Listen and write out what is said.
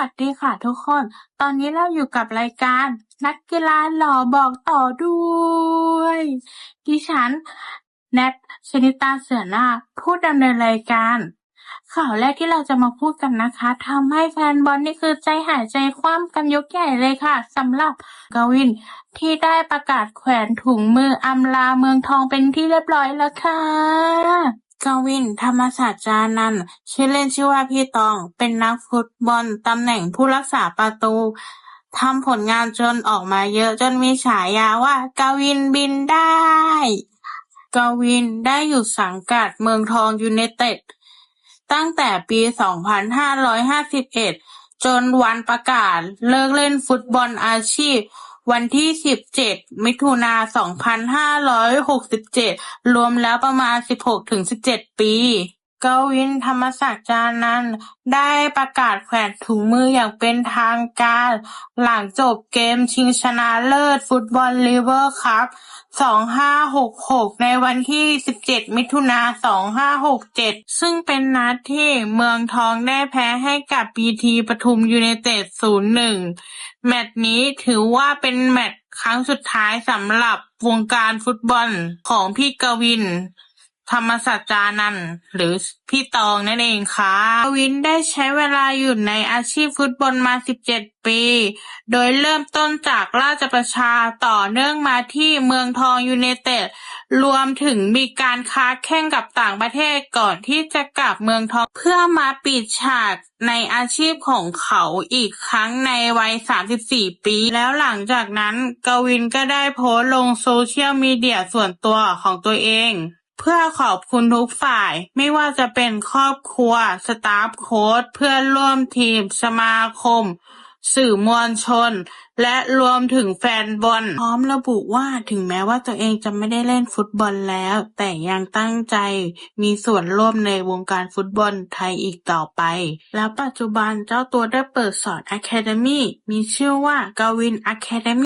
วัสดีค่ะทุกคน ตอนนี้เราอยู่กับรายการ นักกีฬาหล่อบอกต่อด้วย ดิฉัน แนทชนิตาเสือนาคผู้ดำเนินรายการ ข่าวแรกที่เราจะมาพูดกันนะคะทำให้แฟนบอลนี่คือใจหายใจคว่ำกันยกใหญ่เลยค่ะสำหรับกวินที่ได้ประกาศแขวนถุงมืออำลาเมืองทองเป็นที่เรียบร้อยแล้วค่ะ กวิน ธรรมศาสตร์จานันท์ ชื่อเล่นชื่อว่าพี่ตอง เป็นนักฟุตบอลตำแหน่งผู้รักษาประตู ทำผลงานจนออกมาเยอะจนมีฉายาว่า กวินบินได้ กวินได้อยู่สังกัดเมืองทองยูไนเต็ด ตั้งแต่ปี 2551 จนวันประกาศเลิกเล่นฟุตบอลอาชีพ วันที่17มิถุนา2567รวมแล้วประมาณ16-17ปี กวิน ธรรมศักดิ์ จานันท์ ได้ประกาศแขวนถุงมืออย่างเป็นทางการ หลังจบเกมชิงชนะเลิศฟุตบอลลีเวอร์คัพ 2566 ในวันที่ 17 มิถุนา 2567 ซึ่งเป็นนัดที่เมืองทองได้แพ้ให้กับพีทีปทุมยูไนเต็ด 0-1 แมตช์นี้ถือว่าเป็นแมตช์ครั้งสุดท้ายสำหรับวงการฟุตบอลของพี่กวิน ธรรมศักดิ์จานันท์ หรือพี่ตองนั่นเองค่ะ กวินได้ใช้เวลาอยู่ในอาชีพฟุตบอลมา 17 ปี โดยเริ่มต้นจากราชประชาต่อเนื่องมาที่เมืองทองยูไนเต็ด รวมถึงมีการค้าแข่งกับต่างประเทศก่อนที่จะกลับเมืองทองเพื่อมาปิดฉากในอาชีพของเขาอีกครั้งในวัย 34 ปี แล้วหลังจากนั้นกวินก็ได้โพสต์ลงโซเชียลมีเดียส่วนตัวของตัวเอง เพื่อขอบคุณทุกฝ่าย ไม่ว่าจะเป็นครอบครัว สตาฟโค้ชเพื่อนร่วมทีม สมาคม สื่อมวลชน และรวมถึงแฟนบอลพร้อมระบุว่าถึงแม้ว่าตัวเองจะไม่ได้เล่นฟุตบอลแล้ว แต่ยังตั้งใจมีส่วนร่วมในวงการฟุตบอลไทยอีกต่อไป แล้วปัจจุบันเจ้าตัวได้เปิดสอน Academy มีชื่อว่ากวิน Academy